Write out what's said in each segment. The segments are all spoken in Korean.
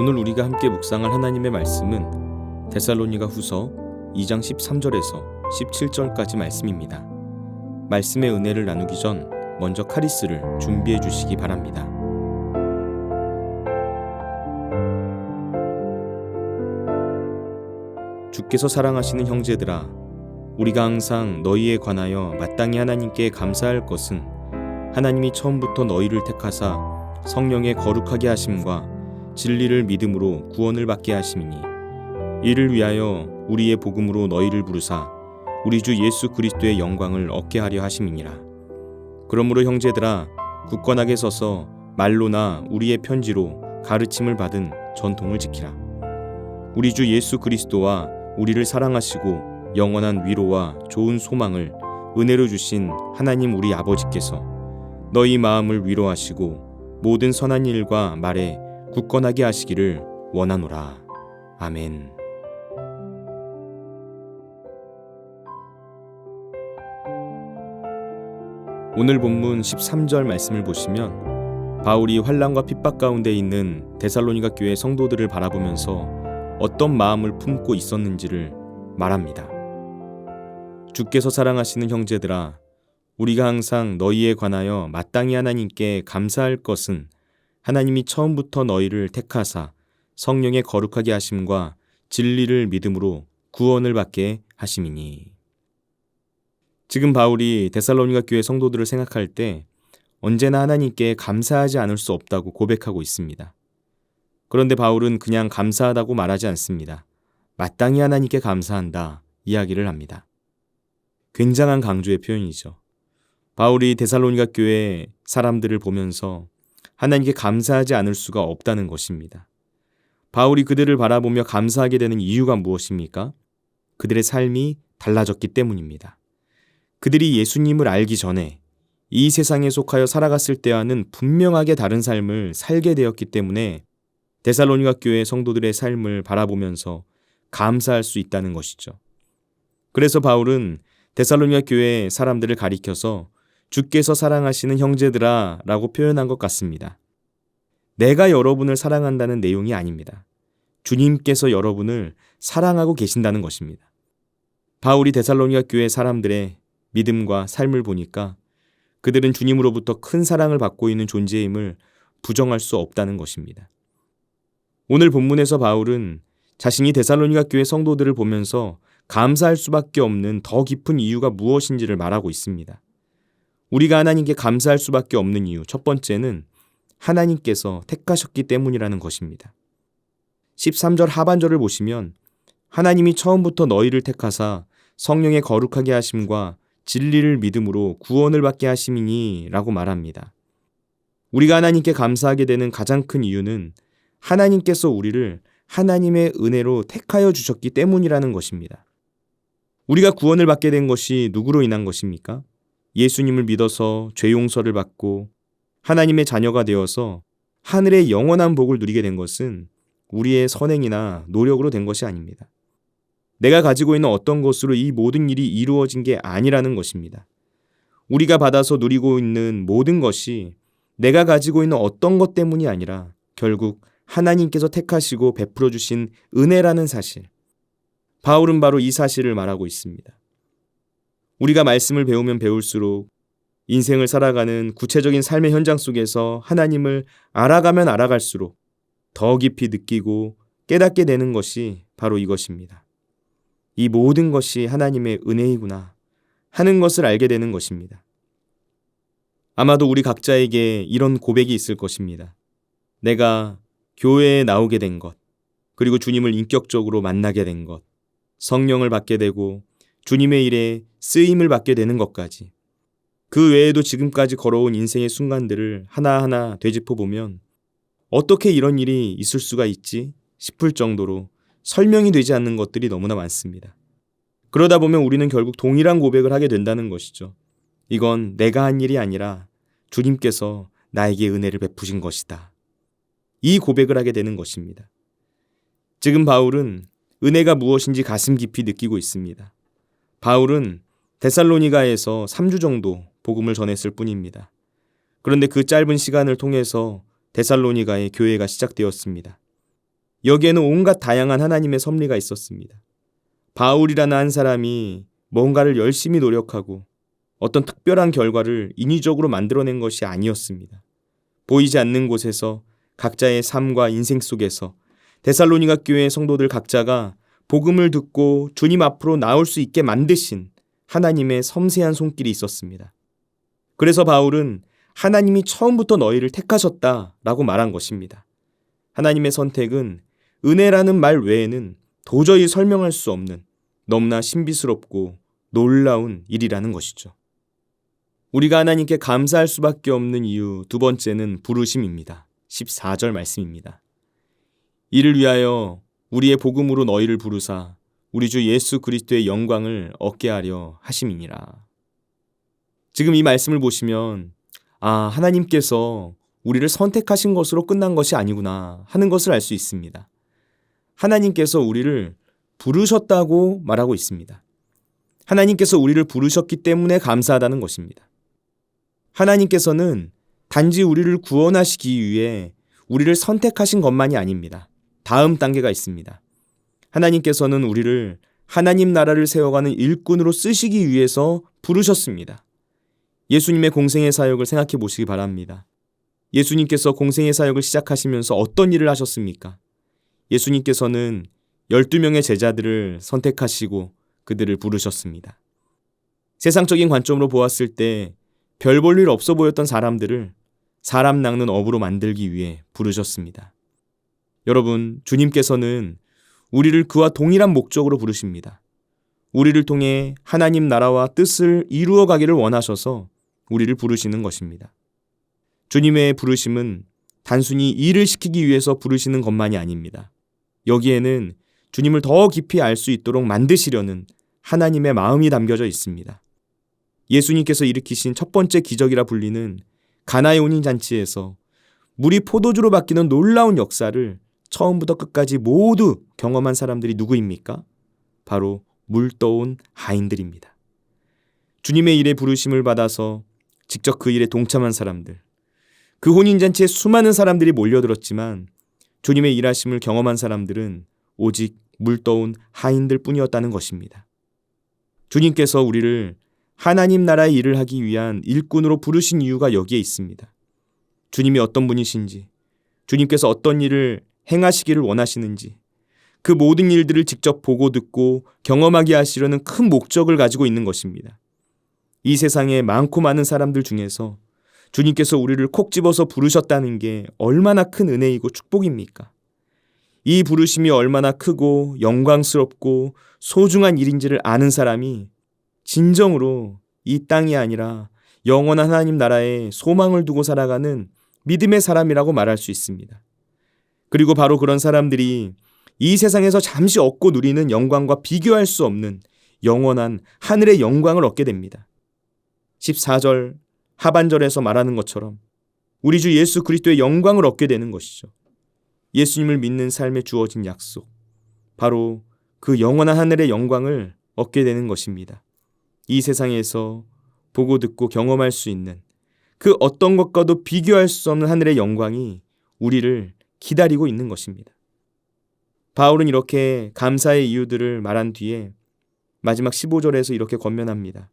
오늘 우리가 함께 묵상할 하나님의 말씀은 데살로니가 후서 2장 13절에서 17절까지 말씀입니다. 말씀의 은혜를 나누기 전 먼저 카리스를 준비해 주시기 바랍니다. 주께서 사랑하시는 형제들아 우리가 항상 너희에 관하여 마땅히 하나님께 감사할 것은 하나님이 처음부터 너희를 택하사 성령의 거룩하게 하심과 진리를 믿음으로 구원을 받게 하심이니 이를 위하여 우리의 복음으로 너희를 부르사 우리 주 예수 그리스도의 영광을 얻게 하려 하심이니라. 그러므로 형제들아 굳건하게 서서 말로나 우리의 편지로 가르침을 받은 전통을 지키라. 우리 주 예수 그리스도와 우리를 사랑하시고 영원한 위로와 좋은 소망을 은혜로 주신 하나님 우리 아버지께서 너희 마음을 위로하시고 모든 선한 일과 말에 굳건하게 하시기를 원하노라. 아멘. 오늘 본문 13절 말씀을 보시면 바울이 환란과 핍박 가운데 있는 데살로니가 교회 성도들을 바라보면서 어떤 마음을 품고 있었는지를 말합니다. 주께서 사랑하시는 형제들아 우리가 항상 너희에 관하여 마땅히 하나님께 감사할 것은 하나님이 처음부터 너희를 택하사 성령의 거룩하게 하심과 진리를 믿음으로 구원을 받게 하심이니. 지금 바울이 데살로니가 교회 성도들을 생각할 때 언제나 하나님께 감사하지 않을 수 없다고 고백하고 있습니다. 그런데 바울은 그냥 감사하다고 말하지 않습니다. 마땅히 하나님께 감사한다 이야기를 합니다. 굉장한 강조의 표현이죠. 바울이 데살로니가 교회 사람들을 보면서 하나님께 감사하지 않을 수가 없다는 것입니다. 바울이 그들을 바라보며 감사하게 되는 이유가 무엇입니까? 그들의 삶이 달라졌기 때문입니다. 그들이 예수님을 알기 전에 이 세상에 속하여 살아갔을 때와는 분명하게 다른 삶을 살게 되었기 때문에 데살로니가 교회 성도들의 삶을 바라보면서 감사할 수 있다는 것이죠. 그래서 바울은 데살로니가 교회 사람들을 가리켜서 주께서 사랑하시는 형제들아 라고 표현한 것 같습니다. 내가 여러분을 사랑한다는 내용이 아닙니다. 주님께서 여러분을 사랑하고 계신다는 것입니다. 바울이 데살로니가 교회 사람들의 믿음과 삶을 보니까 그들은 주님으로부터 큰 사랑을 받고 있는 존재임을 부정할 수 없다는 것입니다. 오늘 본문에서 바울은 자신이 데살로니가 교회 성도들을 보면서 감사할 수밖에 없는 더 깊은 이유가 무엇인지를 말하고 있습니다. 우리가 하나님께 감사할 수밖에 없는 이유 첫 번째는 하나님께서 택하셨기 때문이라는 것입니다. 13절 하반절을 보시면 하나님이 처음부터 너희를 택하사 성령의 거룩하게 하심과 진리를 믿음으로 구원을 받게 하심이니 라고 말합니다. 우리가 하나님께 감사하게 되는 가장 큰 이유는 하나님께서 우리를 하나님의 은혜로 택하여 주셨기 때문이라는 것입니다. 우리가 구원을 받게 된 것이 누구로 인한 것입니까? 예수님을 믿어서 죄 용서를 받고 하나님의 자녀가 되어서 하늘의 영원한 복을 누리게 된 것은 우리의 선행이나 노력으로 된 것이 아닙니다. 내가 가지고 있는 어떤 것으로 이 모든 일이 이루어진 게 아니라는 것입니다. 우리가 받아서 누리고 있는 모든 것이 내가 가지고 있는 어떤 것 때문이 아니라 결국 하나님께서 택하시고 베풀어 주신 은혜라는 사실. 바울은 바로 이 사실을 말하고 있습니다. 우리가 말씀을 배우면 배울수록 인생을 살아가는 구체적인 삶의 현장 속에서 하나님을 알아가면 알아갈수록 더 깊이 느끼고 깨닫게 되는 것이 바로 이것입니다. 이 모든 것이 하나님의 은혜이구나 하는 것을 알게 되는 것입니다. 아마도 우리 각자에게 이런 고백이 있을 것입니다. 내가 교회에 나오게 된 것, 그리고 주님을 인격적으로 만나게 된 것, 성령을 받게 되고 주님의 일에 쓰임을 받게 되는 것까지 그 외에도 지금까지 걸어온 인생의 순간들을 하나하나 되짚어 보면 어떻게 이런 일이 있을 수가 있지 싶을 정도로 설명이 되지 않는 것들이 너무나 많습니다. 그러다 보면 우리는 결국 동일한 고백을 하게 된다는 것이죠. 이건 내가 한 일이 아니라 주님께서 나에게 은혜를 베푸신 것이다. 이 고백을 하게 되는 것입니다. 지금 바울은 은혜가 무엇인지 가슴 깊이 느끼고 있습니다. 바울은 데살로니가에서 3주 정도 복음을 전했을 뿐입니다. 그런데 그 짧은 시간을 통해서 데살로니가의 교회가 시작되었습니다. 여기에는 온갖 다양한 하나님의 섭리가 있었습니다. 바울이라는 한 사람이 뭔가를 열심히 노력하고 어떤 특별한 결과를 인위적으로 만들어낸 것이 아니었습니다. 보이지 않는 곳에서 각자의 삶과 인생 속에서 데살로니가 교회 성도들 각자가 복음을 듣고 주님 앞으로 나올 수 있게 만드신 하나님의 섬세한 손길이 있었습니다. 그래서 바울은 하나님이 처음부터 너희를 택하셨다 라고 말한 것입니다. 하나님의 선택은 은혜라는 말 외에는 도저히 설명할 수 없는 너무나 신비스럽고 놀라운 일이라는 것이죠. 우리가 하나님께 감사할 수밖에 없는 이유 두 번째는 부르심입니다. 14절 말씀입니다. 이를 위하여 우리의 복음으로 너희를 부르사 우리 주 예수 그리스도의 영광을 얻게 하려 하심이니라. 지금 이 말씀을 보시면 아, 하나님께서 우리를 선택하신 것으로 끝난 것이 아니구나 하는 것을 알 수 있습니다. 하나님께서 우리를 부르셨다고 말하고 있습니다. 하나님께서 우리를 부르셨기 때문에 감사하다는 것입니다. 하나님께서는 단지 우리를 구원하시기 위해 우리를 선택하신 것만이 아닙니다. 다음 단계가 있습니다. 하나님께서는 우리를 하나님 나라를 세워가는 일꾼으로 쓰시기 위해서 부르셨습니다. 예수님의 공생의 사역을 생각해 보시기 바랍니다. 예수님께서 공생의 사역을 시작하시면서 어떤 일을 하셨습니까? 예수님께서는 12명의 제자들을 선택하시고 그들을 부르셨습니다. 세상적인 관점으로 보았을 때 별 볼 일 없어 보였던 사람들을 사람 낚는 업으로 만들기 위해 부르셨습니다. 여러분, 주님께서는 우리를 그와 동일한 목적으로 부르십니다. 우리를 통해 하나님 나라와 뜻을 이루어 가기를 원하셔서 우리를 부르시는 것입니다. 주님의 부르심은 단순히 일을 시키기 위해서 부르시는 것만이 아닙니다. 여기에는 주님을 더 깊이 알 수 있도록 만드시려는 하나님의 마음이 담겨져 있습니다. 예수님께서 일으키신 첫 번째 기적이라 불리는 가나의 혼인 잔치에서 물이 포도주로 바뀌는 놀라운 역사를 처음부터 끝까지 모두 경험한 사람들이 누구입니까? 바로 물 떠온 하인들입니다. 주님의 일에 부르심을 받아서 직접 그 일에 동참한 사람들. 그 혼인잔치에 수많은 사람들이 몰려들었지만 주님의 일하심을 경험한 사람들은 오직 물떠온 하인들 뿐이었다는 것입니다. 주님께서 우리를 하나님 나라의 일을 하기 위한 일꾼으로 부르신 이유가 여기에 있습니다. 주님이 어떤 분이신지, 주님께서 어떤 일을 행하시기를 원하시는지, 그 모든 일들을 직접 보고 듣고 경험하게 하시려는 큰 목적을 가지고 있는 것입니다. 이 세상에 많고 많은 사람들 중에서 주님께서 우리를 콕 집어서 부르셨다는 게 얼마나 큰 은혜이고 축복입니까? 이 부르심이 얼마나 크고 영광스럽고 소중한 일인지를 아는 사람이 진정으로 이 땅이 아니라 영원한 하나님 나라에 소망을 두고 살아가는 믿음의 사람이라고 말할 수 있습니다. 그리고 바로 그런 사람들이 이 세상에서 잠시 얻고 누리는 영광과 비교할 수 없는 영원한 하늘의 영광을 얻게 됩니다. 14절 하반절에서 말하는 것처럼 우리 주 예수 그리스도의 영광을 얻게 되는 것이죠. 예수님을 믿는 삶에 주어진 약속. 바로 그 영원한 하늘의 영광을 얻게 되는 것입니다. 이 세상에서 보고 듣고 경험할 수 있는 그 어떤 것과도 비교할 수 없는 하늘의 영광이 우리를 기다리고 있는 것입니다. 바울은 이렇게 감사의 이유들을 말한 뒤에 마지막 15절에서 이렇게 권면합니다.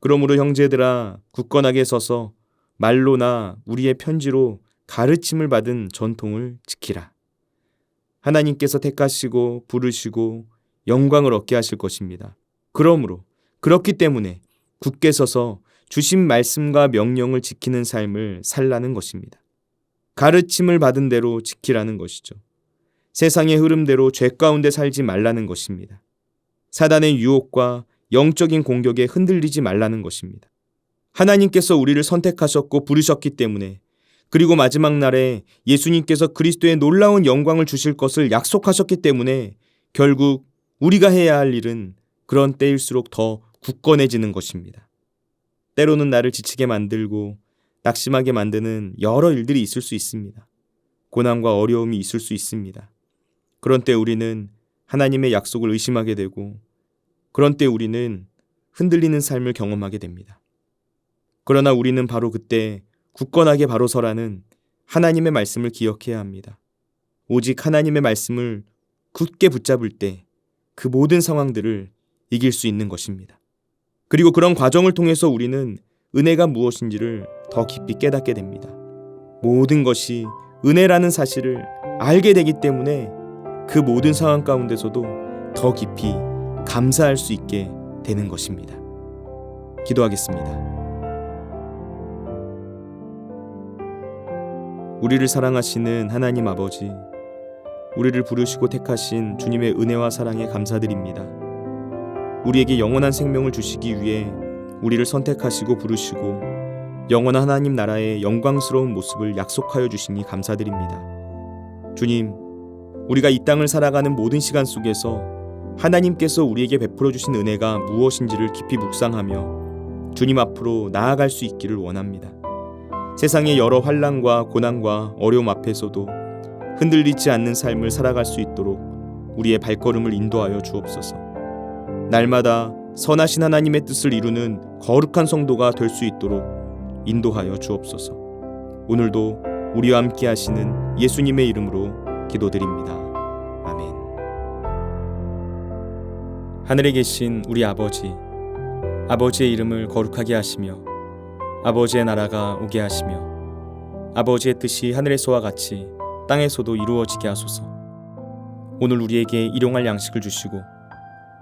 그러므로 형제들아 굳건하게 서서 말로나 우리의 편지로 가르침을 받은 전통을 지키라. 하나님께서 택하시고 부르시고 영광을 얻게 하실 것입니다. 그러므로 그렇기 때문에 굳게 서서 주신 말씀과 명령을 지키는 삶을 살라는 것입니다. 가르침을 받은 대로 지키라는 것이죠. 세상의 흐름대로 죄 가운데 살지 말라는 것입니다. 사단의 유혹과 영적인 공격에 흔들리지 말라는 것입니다. 하나님께서 우리를 선택하셨고 부르셨기 때문에 그리고 마지막 날에 예수님께서 그리스도의 놀라운 영광을 주실 것을 약속하셨기 때문에 결국 우리가 해야 할 일은 그런 때일수록 더 굳건해지는 것입니다. 때로는 나를 지치게 만들고 낙심하게 만드는 여러 일들이 있을 수 있습니다. 고난과 어려움이 있을 수 있습니다. 그런 때 우리는 하나님의 약속을 의심하게 되고 그런 때 우리는 흔들리는 삶을 경험하게 됩니다. 그러나 우리는 바로 그때 굳건하게 바로 서라는 하나님의 말씀을 기억해야 합니다. 오직 하나님의 말씀을 굳게 붙잡을 때 그 모든 상황들을 이길 수 있는 것입니다. 그리고 그런 과정을 통해서 우리는 은혜가 무엇인지를 더 깊이 깨닫게 됩니다. 모든 것이 은혜라는 사실을 알게 되기 때문에 그 모든 상황 가운데서도 더 깊이 감사할 수 있게 되는 것입니다. 기도하겠습니다. 우리를 사랑하시는 하나님 아버지, 우리를 부르시고 택하신 주님의 은혜와 사랑에 감사드립니다. 우리에게 영원한 생명을 주시기 위해 우리를 선택하시고 부르시고 영원한 하나님 나라의 영광스러운 모습을 약속하여 주시니 감사드립니다. 주님, 우리가 이 땅을 살아가는 모든 시간 속에서 하나님께서 우리에게 베풀어 주신 은혜가 무엇인지를 깊이 묵상하며 주님 앞으로 나아갈 수 있기를 원합니다. 세상의 여러 환란과 고난과 어려움 앞에서도 흔들리지 않는 삶을 살아갈 수 있도록 우리의 발걸음을 인도하여 주옵소서. 날마다 선하신 하나님의 뜻을 이루는 거룩한 성도가 될 수 있도록 인도하여 주옵소서. 오늘도 우리와 함께 하시는 예수님의 이름으로 기도드립니다. 아멘. 하늘에 계신 우리 아버지, 아버지의 이름을 거룩하게 하시며 아버지의 나라가 오게 하시며 아버지의 뜻이 하늘에서와 같이 땅에서도 이루어지게 하소서. 오늘 우리에게 일용할 양식을 주시고